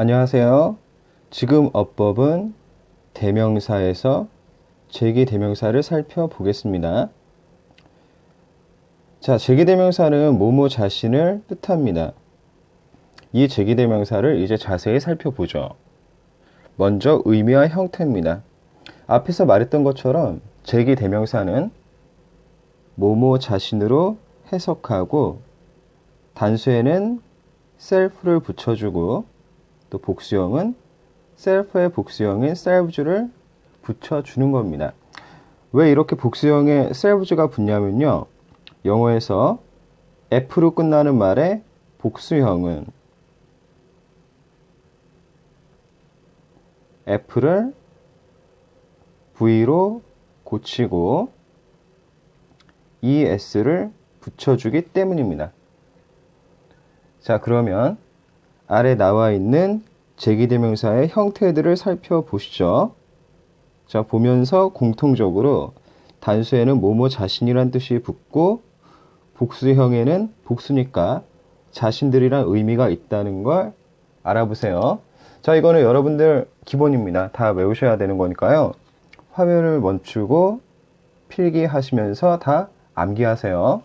안녕하세요. 지금 어법은 대명사에서 제기 대명사를 살펴보겠습니다. 자, 제기 대명사는 뭐뭐 자신을 뜻합니다. 이 제기 대명사를 이제 자세히 살펴보죠. 먼저 의미와 형태입니다. 앞에서 말했던 것처럼 제기 대명사는 뭐뭐 자신으로 해석하고 단수에는 self를 붙여주고 또 복수형은 self의 복수형인 selves를 붙여주는 겁니다. 왜 이렇게 복수형에 selves가 붙냐면요. 영어에서 F로 끝나는 말의 복수형은 F를 V로 고치고 ES를 붙여주기 때문입니다. 자, 그러면 아래 나와 있는 제기대명사의 형태들을 살펴보시죠. 자, 보면서 공통적으로 단수에는 뭐뭐 자신이란 뜻이 붙고 복수형에는 복수니까 자신들이란 의미가 있다는 걸 알아보세요. 자, 이거는 여러분들 기본입니다. 다 외우셔야 되는 거니까요. 화면을 멈추고 필기하시면서 다 암기하세요.